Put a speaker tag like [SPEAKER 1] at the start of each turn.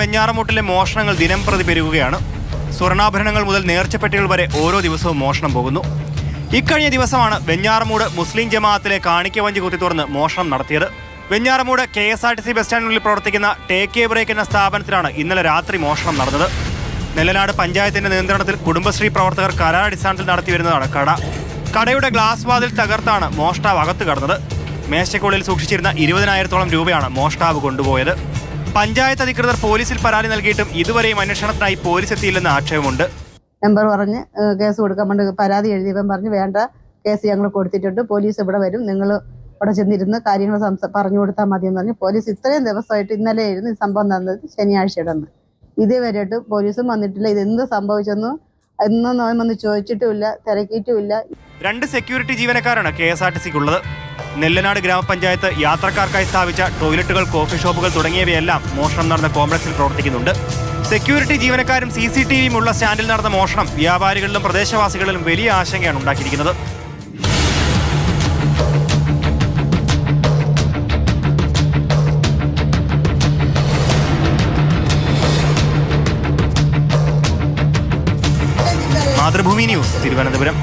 [SPEAKER 1] വെഞ്ഞാറമൂട്ടിലെ മോഷണങ്ങൾ ദിനം പ്രതി പെരുകുകയാണ്. സ്വർണാഭരണങ്ങൾ മുതൽ നേർച്ചപ്പെട്ടികൾ വരെ ഓരോ ദിവസവും മോഷണം പോകുന്നു. ഇക്കഴിഞ്ഞ ദിവസമാണ് വെഞ്ഞാറമൂട് മുസ്ലിം ജമാഅത്തിലെ കാണിക്കവഞ്ചി കുത്തി തുറന്ന് മോഷണം നടത്തിയത്. Venjaramoodu K S R T C bus സ്റ്റാൻഡിനുള്ളിൽ പ്രവർത്തിക്കുന്ന ടേക്ക് എ ബ്രേക്ക് എന്ന സ്ഥാപനത്തിലാണ് ഇന്നലെ രാത്രി മോഷണം നടന്നത്. നെല്ലനാട് പഞ്ചായത്തിന്റെ നിയന്ത്രണത്തിൽ കുടുംബശ്രീ പ്രവർത്തകർ കരാടിസ്ഥാനത്തിൽ നടത്തിവരുന്നതാണ് കട. കടയുടെ ഗ്ലാസ് വാതിൽ തകർത്താണ് മോഷ്ടാവ് അകത്ത് കടന്നത്. മേശക്കുള്ളിൽ സൂക്ഷിച്ചിരുന്ന ഇരുപതിനായിരത്തോളം രൂപയാണ് മോഷ്ടാവ് കൊണ്ടുപോയത്. പഞ്ചായത്ത് അധികൃതർ പോലീസിൽ പരാതി നൽകിയിട്ടും ഇതുവരെയും അന്വേഷണത്തിനായി പോലീസ് എത്തിയില്ലെന്ന് ആക്ഷേപമുണ്ട്.
[SPEAKER 2] മെമ്പർ പറഞ്ഞ് കേസ് കൊടുക്കാൻ വേണ്ടി പരാതി എഴുതിയപ്പം പറഞ്ഞ് വേണ്ട കേസ് ഞങ്ങൾ കൊടുത്തിട്ടുണ്ട്. പോലീസ് ഇവിടെ വരും. നിങ്ങൾ അവിടെ ചെന്നിരുന്ന് കാര്യങ്ങൾ സംസാ പറഞ്ഞു കൊടുത്താൽ മതി എന്ന് പറഞ്ഞ് പോലീസ് ഇത്രയും ദിവസമായിട്ട് ഇന്നലെ ആയിരുന്നു ഈ സംഭവം നടന്നത് ശനിയാഴ്ചയുടെ അന്ന്. ഇതേവരെയായിട്ട് പോലീസും വന്നിട്ടില്ല. ഇത് എന്ത് സംഭവിച്ചെന്ന് എന്നും വന്ന് ചോദിച്ചിട്ടുമില്ല തിരക്കിയിട്ടുമില്ല.
[SPEAKER 1] രണ്ട് സെക്യൂരിറ്റി ജീവനക്കാരാണ് കെ എസ് ആർ ടി സിക്കുള്ളത്. നെല്ലനാട് ഗ്രാമപഞ്ചായത്ത് യാത്രക്കാർക്കായി സ്ഥാപിച്ച ടോയ്ലറ്റുകൾ കോഫി ഷോപ്പുകൾ തുടങ്ങിയവയെല്ലാം മോഷണം നടന്ന കോംപ്ലക്സിൽ പ്രവർത്തിക്കുന്നുണ്ട്. സെക്യൂരിറ്റി ജീവനക്കാരും സി സി ടി വിയും ഉള്ള സ്റ്റാൻഡിൽ നടന്ന മോഷണം വ്യാപാരികളിലും പ്രദേശവാസികളിലും വലിയ ആശങ്കയാണ് ഉണ്ടാക്കിയിരിക്കുന്നത്. മാതൃഭൂമി ന്യൂസ് തിരുവനന്തപുരം.